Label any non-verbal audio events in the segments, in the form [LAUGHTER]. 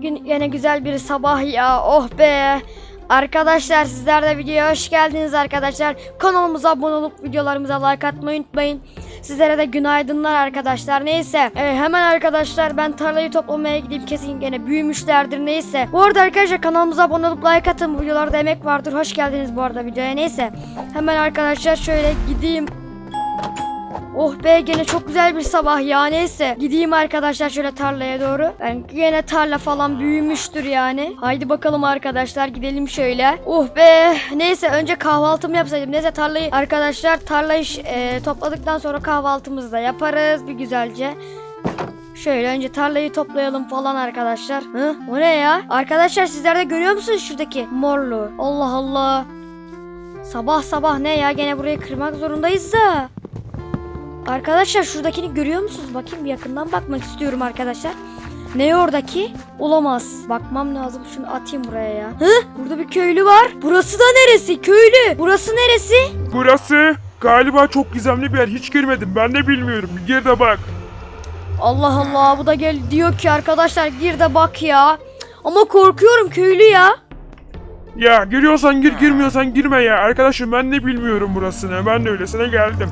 Gün yine güzel bir sabah ya. Oh be. Arkadaşlar sizler de videoya hoş geldiniz arkadaşlar. Kanalımıza abone olup videolarımıza like atmayı unutmayın. Sizlere de günaydınlar arkadaşlar. Neyse e, hemen arkadaşlar ben tarlayı toplamaya gideyim. Kesin gene büyümüşlerdir neyse. Bu arada arkadaşlar kanalımıza abone olup like atın. Bu videolarda emek vardır. Hoş geldiniz bu arada videoya. Neyse hemen arkadaşlar şöyle gideyim. Oh be gene çok güzel bir sabah ya neyse. Gideyim arkadaşlar şöyle tarlaya doğru. Ben gene tarla falan büyümüştür yani. Haydi bakalım arkadaşlar gidelim şöyle. Oh be neyse önce kahvaltımı yapsaydım. Neyse tarlayı arkadaşlar tarlayı e, topladıktan sonra kahvaltımızı da yaparız bir güzelce. Şöyle önce tarlayı toplayalım falan arkadaşlar. Hı? O ne ya? Arkadaşlar sizler de görüyor musunuz şuradaki morlu? Allah Allah. Sabah sabah ne ya? Gene burayı kırmak zorundayız da. Arkadaşlar şuradakini görüyor musunuz? Bakayım bir yakından bakmak istiyorum arkadaşlar. Ne oradaki? Olamaz. Bakmam lazım. Şunu atayım buraya ya. Hı? Burada bir köylü var. Burası da neresi? Köylü. Burası neresi? Burası galiba çok gizemli bir yer. Hiç girmedim. Ben de bilmiyorum. Gir de bak. Allah Allah bu da gel diyor ki arkadaşlar gir de bak ya. Ama korkuyorum köylü ya. Ya giriyorsan gir, girmiyorsan girme ya. Arkadaşım ben de bilmiyorum burasını. Ben de öylesine geldim.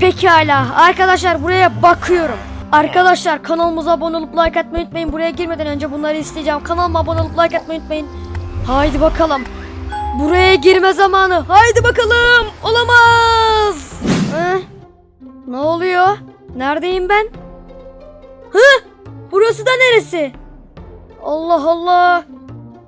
Pekala arkadaşlar buraya bakıyorum. Arkadaşlar kanalımıza abone olup like atmayı unutmayın. Buraya girmeden önce bunları isteyeceğim. Kanalıma abone olup like atmayı unutmayın. Haydi bakalım. Buraya girme zamanı. Haydi bakalım. Olamaz. Hı? Ne oluyor? Neredeyim ben? Hı? Burası da neresi? Allah Allah.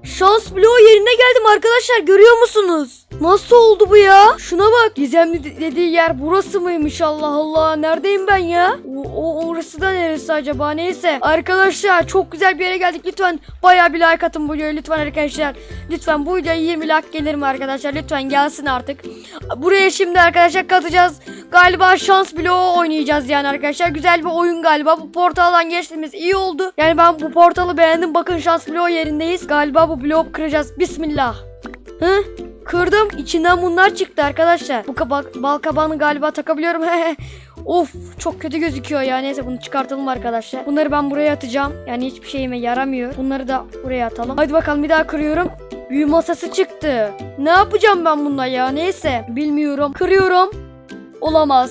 Şans bloğu yerine geldim arkadaşlar görüyor musunuz? Nasıl oldu bu ya? Şuna bak. Gizemli de- dediği yer burası mıymış Allah Allah. Neredeyim ben ya? O, o orası da neresi acaba? Neyse. Arkadaşlar çok güzel bir yere geldik. Lütfen bayağı bir like atın bu videoya lütfen arkadaşlar. Lütfen bu videoya 20 like gelir mi arkadaşlar? Lütfen gelsin artık. Buraya şimdi arkadaşlar katacağız. Galiba şans bloğu oynayacağız yani arkadaşlar. Güzel bir oyun galiba. Bu portaldan geçtiğimiz iyi oldu. Yani ben bu portalı beğendim. Bakın şans bloğu yerindeyiz. Galiba bu bloğu kıracağız. Bismillah. Hı? Kırdım. İçinden bunlar çıktı arkadaşlar. Bu kabak, bal kabağını galiba takabiliyorum. [LAUGHS] of çok kötü gözüküyor ya. Neyse bunu çıkartalım arkadaşlar. Bunları ben buraya atacağım. Yani hiçbir şeyime yaramıyor. Bunları da buraya atalım. Hadi bakalım bir daha kırıyorum. Büyü masası çıktı. Ne yapacağım ben bununla ya? Neyse. Bilmiyorum. Kırıyorum. Olamaz.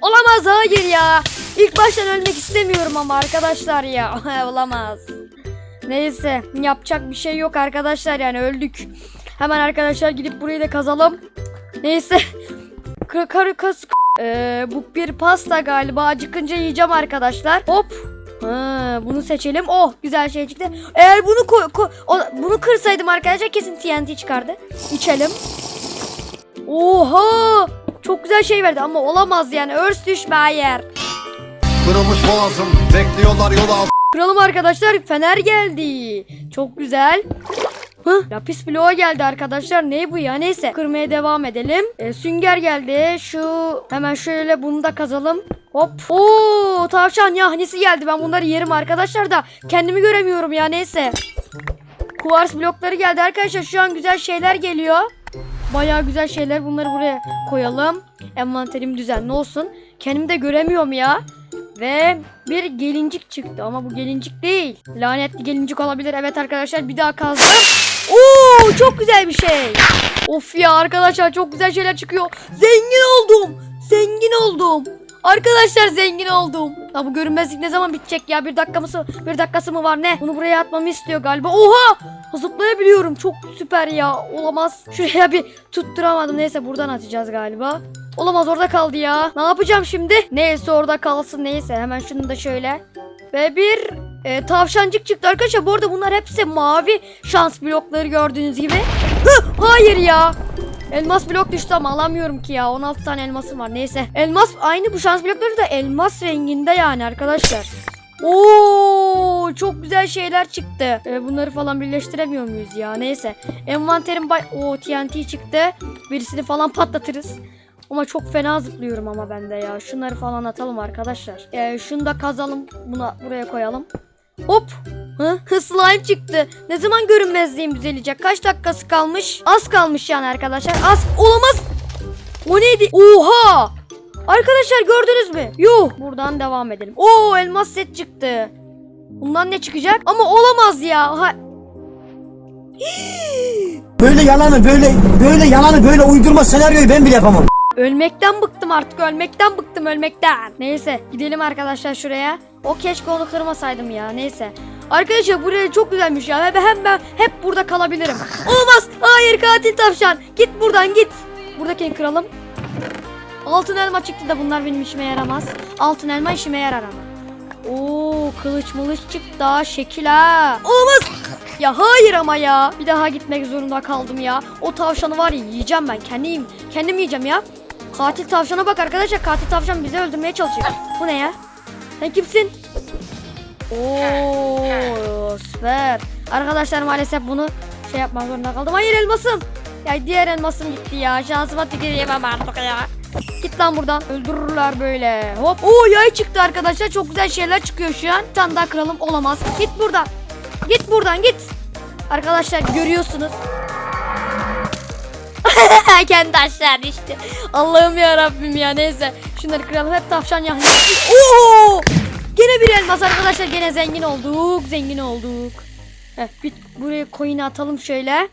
Olamaz hayır ya. İlk baştan ölmek istemiyorum ama arkadaşlar ya. [LAUGHS] Olamaz. Neyse yapacak bir şey yok arkadaşlar yani öldük. Hemen arkadaşlar gidip burayı da kazalım. Neyse. Kar kar kas Ee, bu bir pasta galiba. Acıkınca yiyeceğim arkadaşlar. Hop. Ha, bunu seçelim. Oh güzel şey çıktı. Eğer bunu koy, koy- o- bunu kırsaydım arkadaşlar kesin TNT çıkardı. İçelim. Oha! Çok güzel şey verdi ama olamaz yani. Örs düşme hayır. Kırılmış boğazım Bekliyorlar yol altı Kralım arkadaşlar fener geldi. Çok güzel. Hı? Lapis bloğu geldi arkadaşlar. Ne bu ya? Neyse. Kırmaya devam edelim. E, sünger geldi. Şu hemen şöyle bunu da kazalım. Hop. Oo tavşan yahnisi geldi. Ben bunları yerim arkadaşlar da kendimi göremiyorum ya. Neyse. Kuvars blokları geldi arkadaşlar. Şu an güzel şeyler geliyor. Bayağı güzel şeyler. Bunları buraya koyalım. Envanterim düzenli olsun. Kendimi de göremiyorum ya. Ve bir gelincik çıktı ama bu gelincik değil. Lanetli gelincik olabilir. Evet arkadaşlar bir daha kazdım. Oo çok güzel bir şey. Of ya arkadaşlar çok güzel şeyler çıkıyor. Zengin oldum. Zengin oldum. Arkadaşlar zengin oldum. Ya bu görünmezlik ne zaman bitecek ya? Bir dakikamı bir dakikası mı var ne? Bunu buraya atmamı istiyor galiba. Oha! Zıplayabiliyorum. Çok süper ya. Olamaz. Şuraya bir tutturamadım. Neyse buradan atacağız galiba. Olamaz orada kaldı ya. Ne yapacağım şimdi? Neyse orada kalsın neyse. Hemen şunu da şöyle. Ve bir e, tavşancık çıktı arkadaşlar. Bu arada bunlar hepsi mavi şans blokları gördüğünüz gibi. Hı, hayır ya. Elmas blok düştü ama alamıyorum ki ya. 16 tane elmasım var. Neyse. Elmas aynı bu şans blokları da elmas renginde yani arkadaşlar. Oo çok güzel şeyler çıktı. E, bunları falan birleştiremiyor muyuz ya? Neyse. Envanterim bay... Oo TNT çıktı. Birisini falan patlatırız. Ama çok fena zıplıyorum ama ben de ya. Şunları falan atalım arkadaşlar. Ee, şunu da kazalım. Buna buraya koyalım. Hop. Hı? Slime çıktı. Ne zaman görünmezliğim düzelecek? Kaç dakikası kalmış? Az kalmış yani arkadaşlar. Az. Olamaz. O neydi? Oha. Arkadaşlar gördünüz mü? Yuh. Buradan devam edelim. Oo elmas set çıktı. Bundan ne çıkacak? Ama olamaz ya. Ha- [GASPS] Böyle yalanı böyle böyle yalanı böyle uydurma senaryoyu ben bile yapamam. Ölmekten bıktım artık ölmekten bıktım ölmekten. Neyse gidelim arkadaşlar şuraya. O keşke onu kırmasaydım ya neyse. Arkadaşlar buraya çok güzelmiş ya. Hem, hem ben hep burada kalabilirim. Olmaz. Hayır katil tavşan. Git buradan git. Buradakini kıralım. Altın elma çıktı da bunlar benim işime yaramaz. Altın elma işime yarar ama. Oo kılıç mılıç çıktı daha şekil ha. Olmaz. Ya hayır ama ya. Bir daha gitmek zorunda kaldım ya. O tavşanı var ya yiyeceğim ben. Kendim, kendim yiyeceğim ya. Katil tavşana bak arkadaşlar. Katil tavşan bizi öldürmeye çalışıyor. Bu ne ya? Sen kimsin? Oo süper. Arkadaşlar maalesef bunu şey yapmak zorunda kaldım. Hayır elmasım. Ya diğer elmasım gitti ya. Şansıma tüküreyemem artık ya. Git lan buradan. Öldürürler böyle. Hop. Oo yay çıktı arkadaşlar. Çok güzel şeyler çıkıyor şu an. Bir tane daha kıralım. Olamaz. Git buradan. Git buradan git. Arkadaşlar görüyorsunuz. [LAUGHS] Kendi aşağı düştü. Allah'ım ya Rabbim ya neyse. Şunları kıralım hep tavşan ya. Oo! Gene bir elmas arkadaşlar gene zengin olduk. Zengin olduk. Heh, bir buraya coin'i atalım şöyle.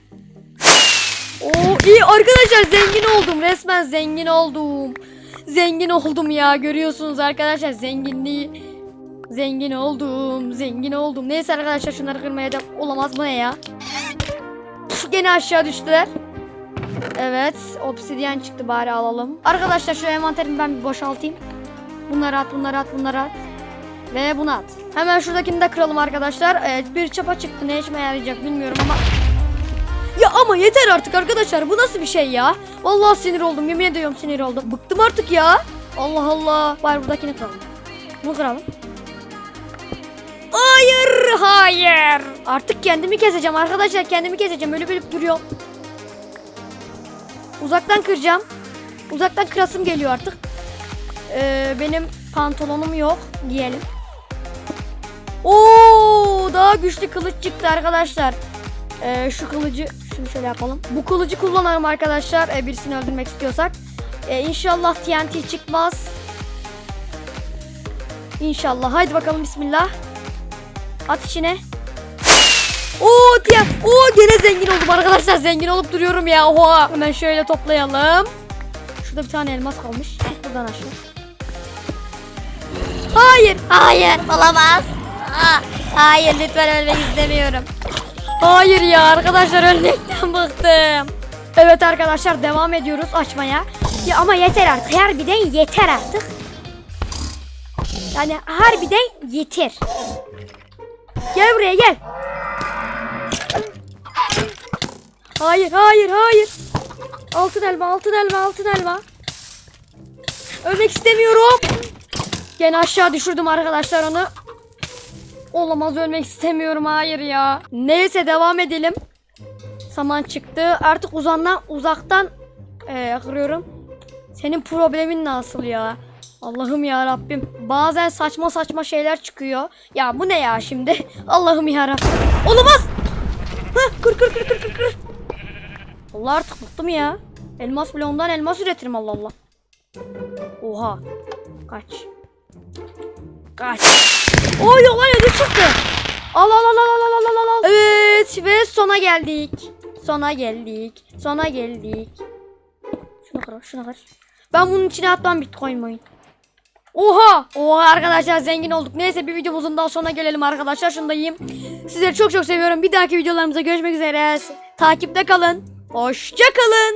Oo iyi arkadaşlar zengin oldum. Resmen zengin oldum. Zengin oldum ya. Görüyorsunuz arkadaşlar zenginliği. Zengin oldum. Zengin oldum. Neyse arkadaşlar şunları kırmaya da olamaz bu ne ya? Püf, gene aşağı düştüler. Evet, obsidyen çıktı bari alalım. Arkadaşlar şu envanterimi ben bir boşaltayım. Bunları at, bunları at, bunları at. Ve bunu at. Hemen şuradakini de kıralım arkadaşlar. Evet, bir çapa çıktı. Ne işime yarayacak bilmiyorum ama. Ya ama yeter artık arkadaşlar. Bu nasıl bir şey ya? Vallahi sinir oldum. Yemin ediyorum sinir oldum. Bıktım artık ya. Allah Allah. Bari buradakini kıralım. Bunu kıralım. Hayır, hayır. Artık kendimi keseceğim arkadaşlar. Kendimi keseceğim. Ölüp ölüp duruyorum. Uzaktan kıracağım. Uzaktan kırasım geliyor artık. Ee, benim pantolonum yok. Giyelim. Oo, daha güçlü kılıç çıktı arkadaşlar. Ee, şu kılıcı şunu şöyle yapalım. Bu kılıcı kullanalım arkadaşlar. Ee, birisini öldürmek istiyorsak. Ee, inşallah TNT çıkmaz. İnşallah. Haydi bakalım bismillah. At içine. Oo diye. Oo gene zengin oldum arkadaşlar. Zengin olup duruyorum ya. Oha. Hemen şöyle toplayalım. Şurada bir tane elmas kalmış. Buradan aşağı. Hayır. Hayır. Olamaz. Hayır lütfen ölmek istemiyorum. Hayır ya arkadaşlar ölmekten bıktım. Evet arkadaşlar devam ediyoruz açmaya. Ya ama yeter artık. Harbiden yeter artık. Yani harbiden yeter. Gel buraya gel. Hayır, hayır, hayır. Altın elma, altın elma, altın elma. Ölmek istemiyorum. Gene aşağı düşürdüm arkadaşlar onu. Olamaz ölmek istemiyorum hayır ya. Neyse devam edelim. Saman çıktı. Artık uzandan uzaktan eee, kırıyorum. Senin problemin nasıl ya? Allah'ım ya Rabbim. Bazen saçma saçma şeyler çıkıyor. Ya bu ne ya şimdi? [LAUGHS] Allah'ım ya Rabbim. Olamaz. Hah, kır kır kır kır kır kır. Allah artık bıktım ya. Elmas bile ondan elmas üretirim Allah Allah. Oha. Kaç. Kaç. Oy olay ödül çıktı. Al al al al al al al al. Evet ve sona geldik. Sona geldik. Sona geldik. Şunu kır, şunu kır. Ben bunun içine atmam bitcoin mı? Oha! Oha arkadaşlar zengin olduk. Neyse bir videomuzun daha sonuna gelelim arkadaşlar. Şunu da yiyeyim. Sizleri çok çok seviyorum. Bir dahaki videolarımıza görüşmek üzere. Takipte kalın. Hoşça kalın.